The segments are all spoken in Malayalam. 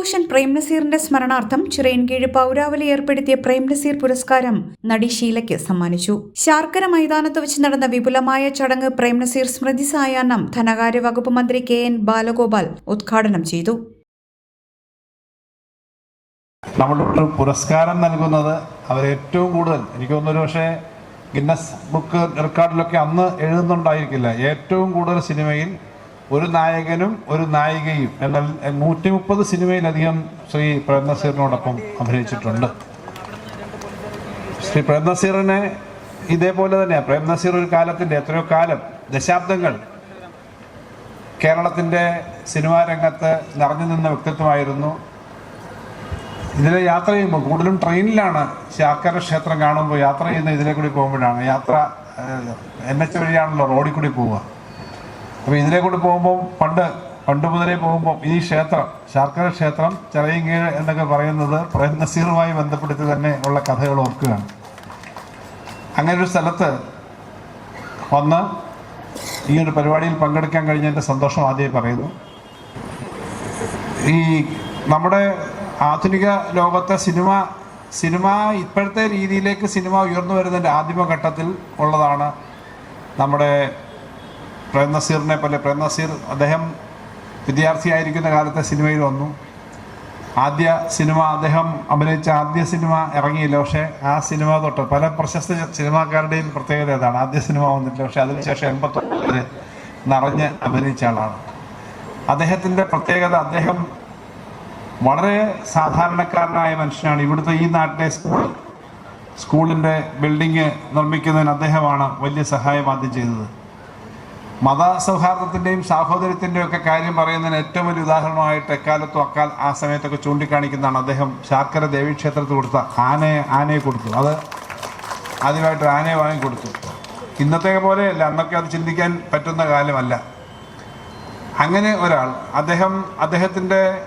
പത്മഭൂഷൺ പ്രേംനസീറിന്റെ സ്മരണാർത്ഥം ചിറയൻകീഴ് പൗരാവലി ഏർപ്പെടുത്തിയ പ്രേംനസീർ പുരസ്കാരം നടി ഷീലയ്ക്ക് സമ്മാനിച്ചു. ശാർക്കര മൈതാനത്ത് വെച്ച് നടന്ന വിപുലമായ ചടങ്ങ് പ്രേംനസീർ സ്മൃതി സായാഹ്നം ധനകാര്യ വകുപ്പ് മന്ത്രി കെ എൻ ബാലഗോപാൽ ഉദ്ഘാടനം ചെയ്തു. നമ്മളൊരു പുരസ്കാരം നൽകുന്നത് അവരേറ്റവും കൂടുതൽ എനിക്ക് തോന്നുന്നു പക്ഷേ ഗിന്നസ് ബുക്ക് റെക്കോർഡിലൊക്കെ അന്ന് എഴുതുന്നുണ്ടായിരിക്കില്ല. ഏറ്റവും കൂടുതൽ സിനിമയിൽ ഒരു നായകനും ഒരു നായികയും. എന്നാൽ നൂറ്റി മുപ്പത് സിനിമയിലധികം ശ്രീ പ്രേംനസീറിനോടൊപ്പം അഭിനയിച്ചിട്ടുണ്ട്. ശ്രീ പ്രേംനസീറിനെ ഇതേപോലെ തന്നെയാണ് പ്രേംനസീർ ഒരു കാലത്തിന്റെ എത്രയോ കാലം ദശാബ്ദങ്ങൾ കേരളത്തിന്റെ സിനിമാ രംഗത്ത് നിറഞ്ഞു നിന്ന വ്യക്തിത്വമായിരുന്നു. ഇതിലെ യാത്ര ചെയ്യുമ്പോൾ കൂടുതലും ട്രെയിനിലാണ് ശാക്കര ക്ഷേത്രം കാണുമ്പോൾ യാത്ര ചെയ്യുന്ന ഇതിലെ കൂടി പോകുമ്പോഴാണ് യാത്ര എൻ എച്ച് വഴിയാണല്ലോ റോഡിൽ കൂടി പോവുക. അപ്പോൾ ഇതിനെ കൊണ്ട് പോകുമ്പോൾ പണ്ട് പണ്ട് മുതലേ പോകുമ്പോൾ ഈ ക്ഷേത്രം ശാർക്കര ക്ഷേത്രം ചെറിയങ്കീഴ് എന്നൊക്കെ പറയുന്നത് പ്രയത്നസീറുമായി നസീറുമായി ബന്ധപ്പെടുത്തി തന്നെ ഉള്ള കഥകൾ ഓർക്കുകയാണ്. അങ്ങനെ ഒരു സ്ഥലത്ത് വന്ന് ഈ ഒരു പരിപാടിയിൽ പങ്കെടുക്കാൻ കഴിഞ്ഞതിന്റെ സന്തോഷം ആദ്യമായി പറയുന്നു. ഈ നമ്മുടെ ആധുനിക ലോകത്തെ സിനിമ സിനിമ ഇപ്പോഴത്തെ രീതിയിലേക്ക് സിനിമ ഉയർന്നു വരുന്നതിന്റെ ആദിമഘട്ടത്തിൽ ഉള്ളതാണ് നമ്മുടെ പ്രേം നസീറിനെ പോലെ പ്രേം നസീർ അദ്ദേഹം വിദ്യാർത്ഥിയായിരിക്കുന്ന കാലത്തെ സിനിമയിൽ വന്നു. ആദ്യ സിനിമ അദ്ദേഹം അഭിനയിച്ച ആദ്യ സിനിമ ഇറങ്ങിയില്ല. പക്ഷേ ആ സിനിമ തൊട്ട് പല പ്രശസ്ത സിനിമാക്കാരുടെയും പ്രത്യേകത അതാണ്. ആദ്യ സിനിമ വന്നിട്ടില്ല. പക്ഷേ അതിനുശേഷം എൺപത്തൊമ്പത് നിറഞ്ഞ് അഭിനയിച്ച ആളാണ്. അദ്ദേഹത്തിന്റെ പ്രത്യേകത അദ്ദേഹം വളരെ സാധാരണക്കാരനായ മനുഷ്യനാണ്. ഇവിടുത്തെ ഈ നാട്ടിലെ സ്കൂൾ സ്കൂളിന്റെ ബിൽഡിങ് നിർമ്മിക്കുന്നതിന് അദ്ദേഹമാണ് വലിയ സഹായം ആദ്യം ചെയ്തത്. മതസൗഹാർദ്ദത്തിന്റെയും സാഹോദര്യത്തിന്റെയും ഒക്കെ കാര്യം പറയുന്നതിന് ഏറ്റവും വലിയ ഉദാഹരണമായിട്ട് എക്കാലത്തും അക്കാൽ ആ സമയത്തൊക്കെ ചൂണ്ടിക്കാണിക്കുന്നതാണ്. അദ്ദേഹം ശാർക്കര ദേവീക്ഷേത്രത്തിൽ കൊടുത്ത ആനയെ ആനയെ കൊടുത്തു. അത് ആദ്യമായിട്ട് ആനയെ വാങ്ങിക്കൊടുത്തു ഇന്നത്തെ പോലെയല്ല അന്നൊക്കെ അത് ചിന്തിക്കാൻ പറ്റുന്ന കാലമല്ല. അങ്ങനെ ഒരാൾ അദ്ദേഹം അദ്ദേഹത്തിന്റെ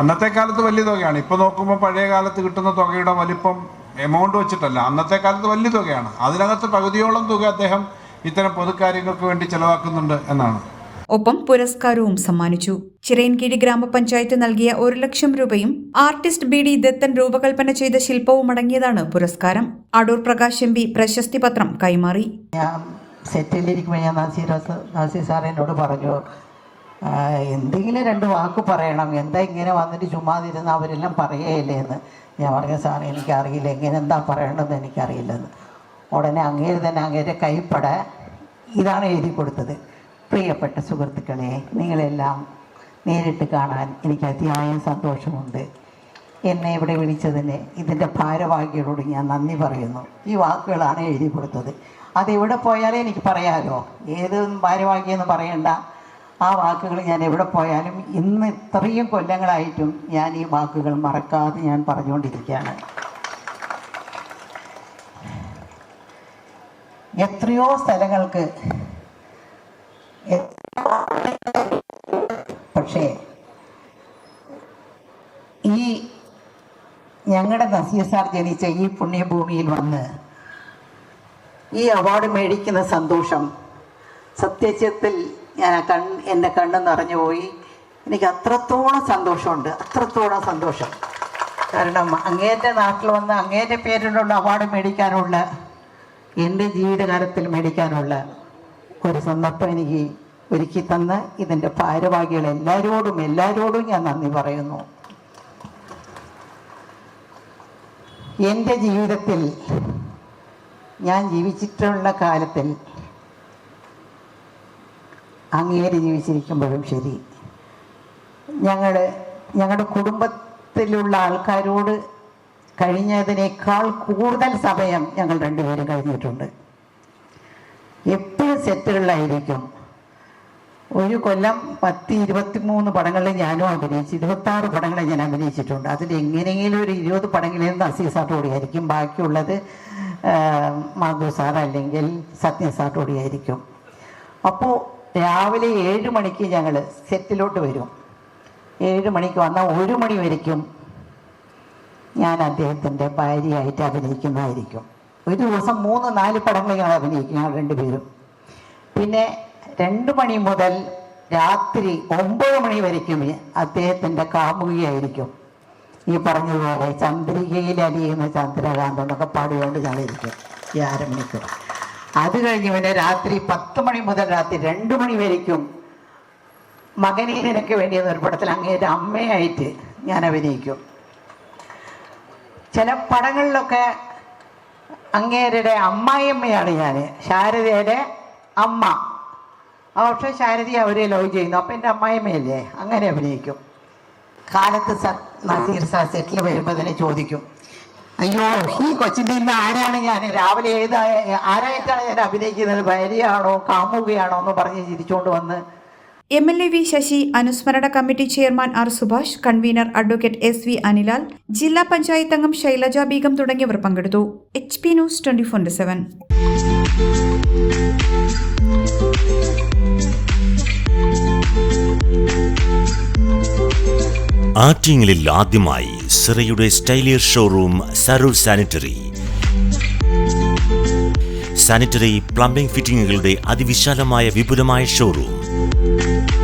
അന്നത്തെ കാലത്ത് വലിയ തുകയാണ്. ഇപ്പോൾ നോക്കുമ്പോൾ പഴയ കാലത്ത് കിട്ടുന്ന തുകയുടെ വലിപ്പം എമൗണ്ട് വെച്ചിട്ടല്ല. അന്നത്തെ കാലത്ത് വലിയ തുകയാണ്. അതിനകത്ത് പകുതിയോളം തുക അദ്ദേഹം ഇത്തരം പൊതുക്കാര്യങ്ങൾക്ക് വേണ്ടി ചെലവാക്കുന്നുണ്ട് എന്നാണ്. ഒപ്പം പുരസ്കാരവും സമ്മാനിച്ചു. ചിറയൻകീഴി ഗ്രാമപഞ്ചായത്ത് നൽകിയ ഒരു ലക്ഷം രൂപയും ആർട്ടിസ്റ്റ് ബി ഡി ദത്തൻ രൂപകൽപ്പന ചെയ്ത ശില്പവും അടങ്ങിയതാണ് പുരസ്കാരം. അടൂർ പ്രകാശ് എം പി പ്രശസ്തി പത്രം കൈമാറി. ഞാൻ സെറ്റിലിരിക്കുമ്പോൾ ഞാൻ നാസി നാസി നസീർ സാർ എന്നോട് പറഞ്ഞു എന്തെങ്കിലും രണ്ട് വാക്ക് പറയണം. എന്താ ഇങ്ങനെ വന്നിട്ട് ചുമ്മാതിരുന്ന് അവരെല്ലാം പറയുകയില്ലേ എന്ന്? ഞാൻ പറഞ്ഞു സാറേ എനിക്കറിയില്ല. എങ്ങനെ എന്താ പറയണമെന്ന് എനിക്കറിയില്ലെന്ന്. ഉടനെ അങ്ങേര് തന്നെ അങ്ങേരെ കൈപ്പട ഇതാണ് എഴുതി കൊടുത്തത്. പ്രിയപ്പെട്ട സുഹൃത്തുക്കളെ നിങ്ങളെല്ലാം നേരിട്ട് കാണാൻ എനിക്ക് അതിയായ സന്തോഷമുണ്ട്. എന്നെ ഇവിടെ വിളിച്ചതിന് ഇതിന്റെ ഭാരവാഹികളോട് ഞാൻ നന്ദി പറയുന്നു. ഈ വാക്കുകളാണ് എഴുതി കൊടുത്തത്. അത് എവിടെ പോയാലും എനിക്ക് പറയാമല്ലോ ഏത് ഭാരവാഹിയെന്ന് പറയണ്ട. ആ വാക്കുകൾ ഞാൻ എവിടെ പോയാലും ഇന്ന് ഇത്രയും കൊല്ലങ്ങളായിട്ടും ഞാൻ ഈ വാക്കുകൾ മറക്കാതെ ഞാൻ പറഞ്ഞുകൊണ്ടിരിക്കുകയാണ്. എത്രയോ സ്ഥലങ്ങൾക്ക് പക്ഷേ ഈ ഞങ്ങളുടെ നസീർ സാർ ജനിച്ച ഈ പുണ്യഭൂമിയിൽ വന്ന് ഈ അവാർഡ് മേടിക്കുന്ന സന്തോഷം സത്യജ്യത്തിൽ ഞാൻ കൺ എന്റെ കണ്ണ് നിറഞ്ഞു പോയി. എനിക്ക് അത്രത്തോളം സന്തോഷമുണ്ട് അത്രത്തോളം സന്തോഷം. കാരണം അങ്ങേന്റെ നാട്ടിൽ വന്ന് അങ്ങേന്റെ പേരിലുള്ള അവാർഡ് മേടിക്കാനുള്ള എന്റെ ജീവിതകാലത്തിൽ മേടിക്കാനുള്ള ഒരു സന്ദർഭം എനിക്ക് ഒരുക്കി തന്ന ഇതിന്റെ ഭാരവാഹികൾ എല്ലാവരോടും എല്ലാവരോടും ഞാൻ നന്ദി പറയുന്നു. എന്റെ ജീവിതത്തിൽ ഞാൻ ജീവിച്ചിട്ടുള്ള കാലത്തിൽ അങ്ങേര് ജീവിച്ചിരിക്കുമ്പോഴും ശരി. ഞങ്ങൾ ഞങ്ങളുടെ കുടുംബത്തിലുള്ള ആൾക്കാരോട് കഴിഞ്ഞതിനേക്കാൾ കൂടുതൽ സമയം ഞങ്ങൾ രണ്ടുപേരും കഴിഞ്ഞിട്ടുണ്ട്. എപ്പോഴും സെറ്റുകളിലായിരിക്കും. ഒരു കൊല്ലം പത്ത് ഇരുപത്തി മൂന്ന് പടങ്ങളിൽ ഞാനും അഭിനയിച്ചു ഇരുപത്തി ആറ് പടങ്ങളിൽ ഞാൻ അഭിനയിച്ചിട്ടുണ്ട്. അതിൽ എങ്ങനെയെങ്കിലും ഒരു ഇരുപത് പടങ്ങളിൽ നസീർ സാറോടെയായിരിക്കും ബാക്കിയുള്ളത് മാധു സാർ അല്ലെങ്കിൽ സത്യ സാട്ടോടിയായിരിക്കും അപ്പോൾ രാവിലെ ഏഴ് മണിക്ക് ഞങ്ങൾ സെറ്റിലോട്ട് വരും. ഏഴ് മണിക്ക് വന്നാൽ ഒരു മണി വരയ്ക്കും. ഞാൻ അദ്ദേഹത്തിന്റെ ഭാര്യയായിട്ട് അഭിനയിക്കുന്നതായിരിക്കും. ഒരു ദിവസം മൂന്ന് നാല് പടങ്ങൾ ഞങ്ങൾ അഭിനയിക്കും ഞങ്ങൾ രണ്ടുപേരും. പിന്നെ രണ്ട് മണി മുതൽ രാത്രി ഒമ്പത് മണി വരയ്ക്കും അദ്ദേഹത്തിന്റെ കാമുകിയായിരിക്കും. ഈ പറഞ്ഞതുപോലെ ചന്ദ്രികയിൽ അലിയുന്ന ചന്ദ്രകാന്തം എന്നൊക്കെ പാടിക്കൊണ്ട് ഞാനിരിക്കും ഈ അരമണിക്കൂർ. അത് കഴിഞ്ഞ് പിന്നെ രാത്രി പത്ത് മണി മുതൽ രാത്രി രണ്ട് മണി വരയ്ക്കും. മകനീനൊക്കെ നിനക്ക് വേണ്ടി ഒരു പടത്തിൽ അങ്ങേരുടെ അമ്മയായിട്ട് ഞാൻ അഭിനയിക്കും. ചില പടങ്ങളിലൊക്കെ അങ്ങേരുടെ അമ്മായിയമ്മയാണ് ഞാൻ ശാരദയുടെ അമ്മ. പക്ഷേ ശാരദയെ അവരെ ലവ് ചെയ്യുന്നു. അപ്പം എന്റെ അമ്മായിയമ്മയല്ലേ? അങ്ങനെ അഭിനയിക്കും. കാലത്ത് സ നസീർ സാർ സെറ്റിൽ വരുമ്പോൾ തന്നെ ചോദിക്കും അയ്യോ ഈ കൊച്ചിന്റെ ഇന്ന് ആരാണ് ഞാൻ? രാവിലെ ഏത് ആരായിട്ടാണ് ഞാൻ അഭിനയിക്കുന്നത്? ഭാര്യയാണോ കാമുകയാണോ? എന്ന് പറഞ്ഞ് ചിരിച്ചുകൊണ്ട് വന്ന് M L A V Sasi അനുസ്മരണ committee chairman R Subhash convener advocate S V Anilal ജില്ലാ പഞ്ചായത്ത് അംഗം ശൈലജ ബീഗം തുടങ്ങിയവർ പങ്കെടുത്തു. H P news twenty four seven. ആറ്റിങ്ങലിൽ ആദ്യമായി സിറയുടെ സ്റ്റൈലിയർ ഷോറൂം സരൂർ സാനിറ്ററി. സാനിറ്ററി പ്ലംബിംഗ് ഫിറ്റിംഗുകളുടെ അതിവിശാലമായ വിപുലമായ showroom.